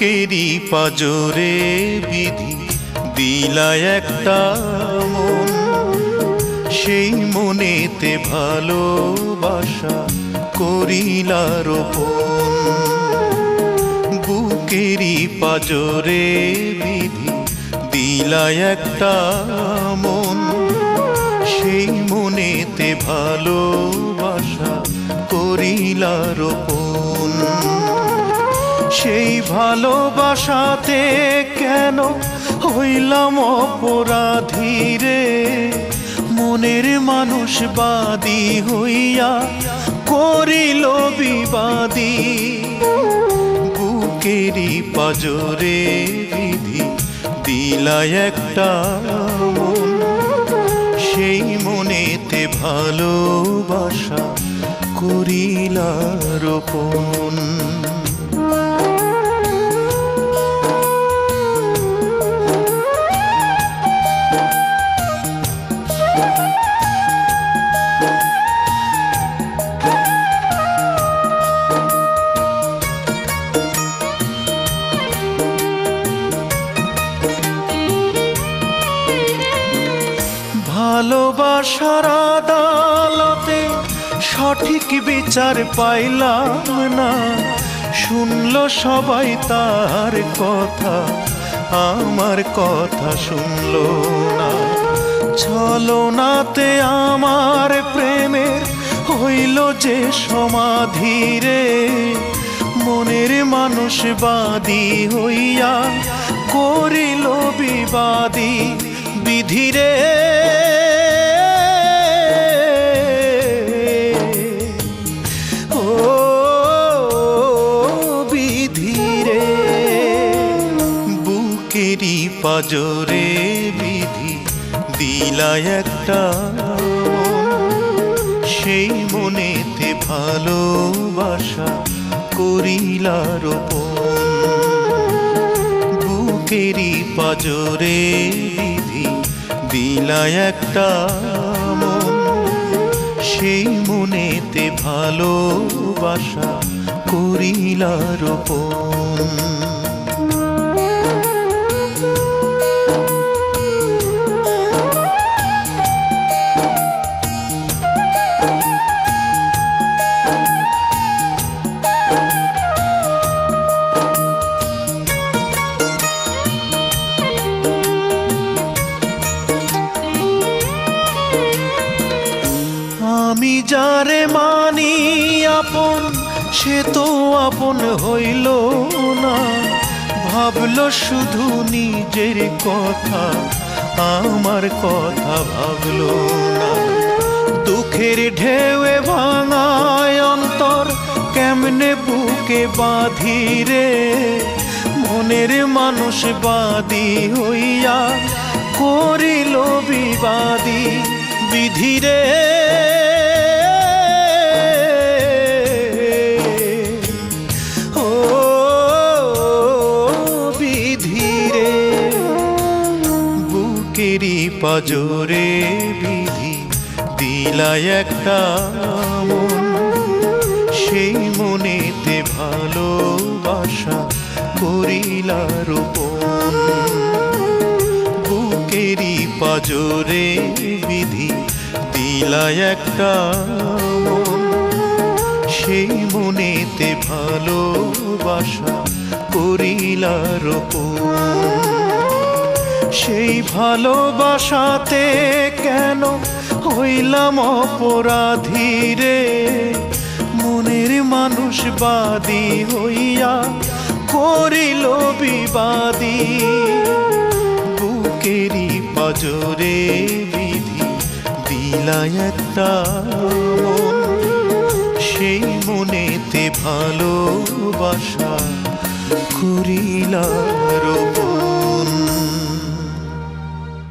বুকেরই পাজরে বিধি দিলা একটা মন। সেই মনেতে ভালোবাসা করিলা রোপণ। বুকেরই পাজরে বিধি দিলা একটা মন। সেই মনেতে ভালোবাসা করিলা রোপণ। সেই ভালোবাসাতে কেন হইলাম অপরাধী রে? মনের মানুষ বাদী হইয়া করিল বিবাদী। বুকেরই পাজরে বিধি দিলায় একটা সেই মনেতে ভালোবাসা করিলা রোপণ ভালোবাসার আদালতে সঠিক বিচার পাইলাম না। শুনল সবাই তার কথা, আমার কথা শুনল না। ছলনাতে আমার প্রেমের হইল যে সমাধি রে। মনের মানুষ বাদী হইয়া করিল বিবাদী। বিধিরে ও বিধিরে বুকেরই পাজরে বিধি দিলায় একটা সেই মনেতে ভালোবাসা করিলার রোপণ বুকেরই পাজরে বিধি দিলায় একটা মন। সেই মনেতে ভালোবাসা করিলা রোপণ আমি যারে মানি আপন, সে তো আপন হইল না। ভাবল শুধু নিজের কথা, আমার কথা ভাবলো না। দুঃখের ঢেউয়ে ভাঙায় অন্তর, কেমনে বুকে বাঁধি রে? মনের মানুষ বাদী হইয়া করিল বিবাদী বিধিরে পাজরে বিধি দিলায় একটা মন। সেই মনেতে ভালোবাসা করিলা রোপণ পাজরে বিধি দিলায় একটা মন। সেই মনেতে ভালোবাসা করিলা রোপণ সেই ভালোবাসাতে কেন হইলাম অপরাধী রে? মনের মানুষ বাদী হইয়া করিল বিবাদী। বুকেরই পাজরে বিধি দিলায় একটা সেই মনেতে ভালোবাসা করিলা রোপণ